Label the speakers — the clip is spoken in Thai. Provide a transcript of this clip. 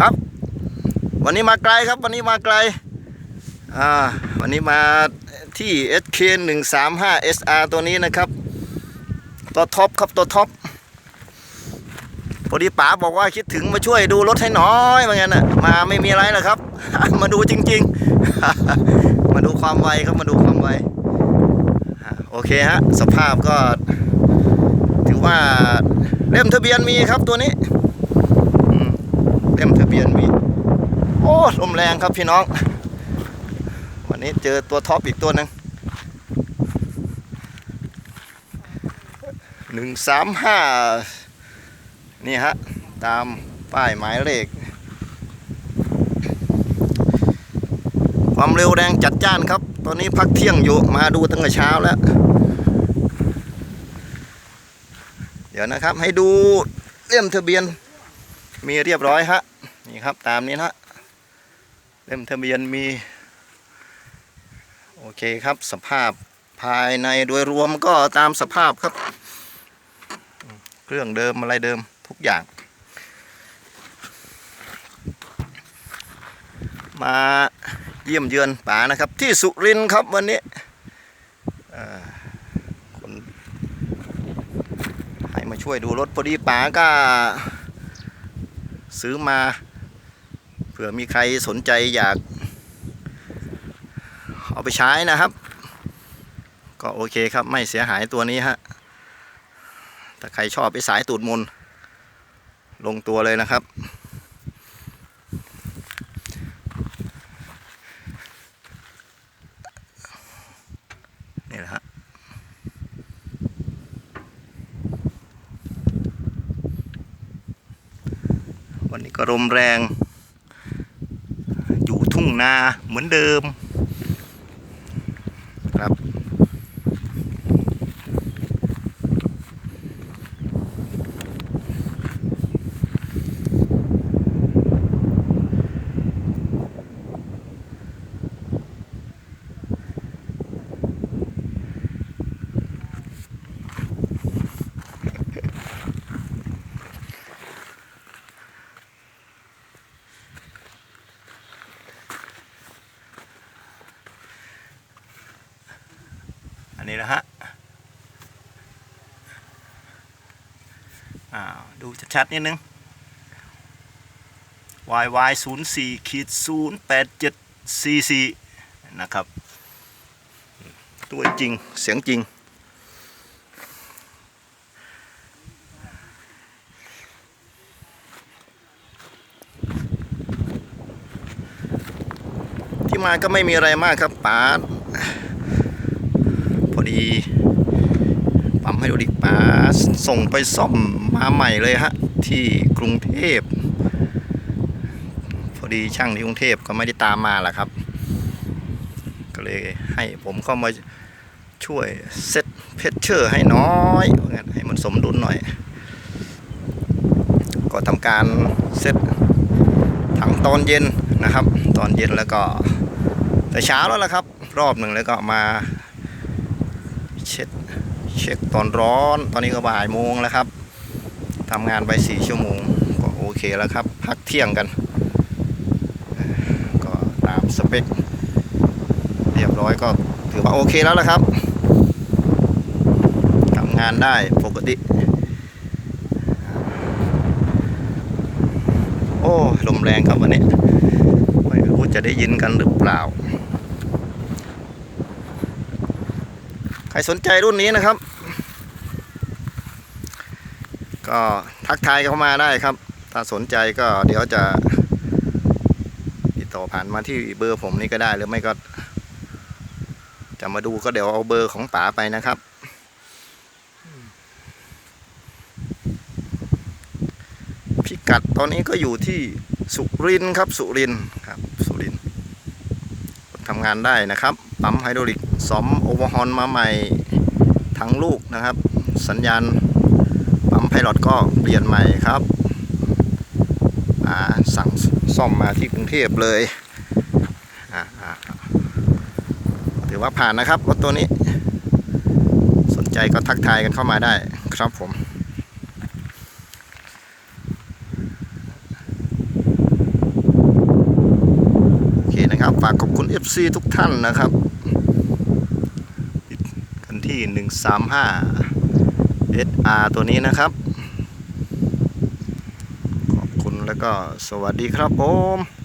Speaker 1: ครับ วันนี้มาไกลครับ วันนี้มาไกลอ่าวันนี้มาที่ SK 1 3 5 SR ตัวนี้นะครับ ตัวท็อปครับตัวท็อปพอดีป๋าบอกว่าคิดถึงมาช่วยดูรถให้หน้อยว่างั้นน่ะมาไม่มีอะไรหรอกครับ มาดูจริง ๆ มาดูความไวครับมาดูความไวโอเคฮะสภาพก็ ถือว่าเล่มทะเบียนมีครับตัวนี้ บียนมีโอ้ลมแรงครับพี่น้อง วันนี้เจอตัวท็อปอีกตัวหนึ่งหนึ่งสามห้านี่ฮะ ตามป้ายหมายเลข ความเร็วแรงจัดจ้านครับ ตอนนี้พักเที่ยงอยู่มาดูตั้งแต่เช้าแล้ว เดี๋ยวนะครับให้ดูเล่มทะเบียนมีเรียบร้อยฮะ นี่ครับตามนี้นะเล่มทะเบียนมี โอเคครับสภาพภายในโดยรวมก็ตามสภาพครับ เครื่องเดิมอะไรเดิมทุกอย่าง มาเยี่ยมเยือนป๋านะครับ ที่สุรินทร์ครับวันนี้คนให้มาช่วยดูรถพอดีป๋าก็ซื้อมา เผื่อมีใครสนใจอยาก เอาไปใช้นะครับ ก็โอเคครับไม่เสียหายตัวนี้ฮะถ้าใครชอบไปสายตูดมน ลงตัวเลยนะครับ นี่แหละฮะวันนี้ก็ลมแรง ทุ่งนาเหมือนเดิม นนี้นะฮะอ้าดูชัดๆนิดนึง YY 0 4ขีด0 8 7 CC นะครับ ตัวจริงเสียงจริง ที่มาก็ไม่มีอะไรมากครับป๋า ดีปั๊มไฮดรอลิกป๋าส่งไปซ่อมมาใหม่เลยฮะ ที่กรุงเทพพอดีช่างที่กรุงเทพก็ไม่ได้ตามมาล่ะครับ ก็เลยให้ผมเข้ามาช่วยเซตเพชเชอร์ให้น้อยให้มันสมดุลหน่อย ก็ทำการเซตทั้งตอนเย็นนะครับ ตอนเย็นแล้วก็แต่เช้าแล้วล่ะครับ รอบหนึ่งแล้วก็มา เช็คเช็คตอนร้อน ตอนนี้ก็บ่ายโมงแล้วครับทำงานไปสี่ชั่วโมง ก็โอเคแล้วครับ พักเที่ยงกัน ก็ตามสเปค เรียบร้อยก็ถือว่าโอเคแล้วละครับทำงานได้ปกติ โอ้ ลมแรงครับวันนี้ ไม่รู้จะได้ยินกันหรือเปล่า ใค รสนใจรุ่นนี้นะครับ ก็ทักทายเข้ามาได้ครับ ถ้าสนใจก็เดี๋ยวจะติดต่อผ่านมาที่เบอร์ผมนี่ก็ได้หรือไม่ก็ จะมาดูก็เดี๋ยวเอาเบอร์ของป๋าไปนะครับพิกัดตอนนี้ก็อยู่ที่สุรินครับ สุรินครับ สุรินทร์ทำงานได้นะครับ ปั๊มไฮดรอลิก ซ่อมโอเวอร์ฮอนมาใหม่ทั้งลูกนะครับ สัญญาณปั๊มไพลอตก็เปลี่ยนใหม่ครับสั่งซ่อมมาที่กรุงเทพเลยถือว่าผ่านนะครับรถตัวนี้ สนใจก็ทักทายกันเข้ามาได้ครับผมนะครับฝากขอบคุณ FC ทุกท่านนะครับ นที่ 135 SR ตัวนี้นะครับ ขอบคุณแล้วก็สวัสดีครับผม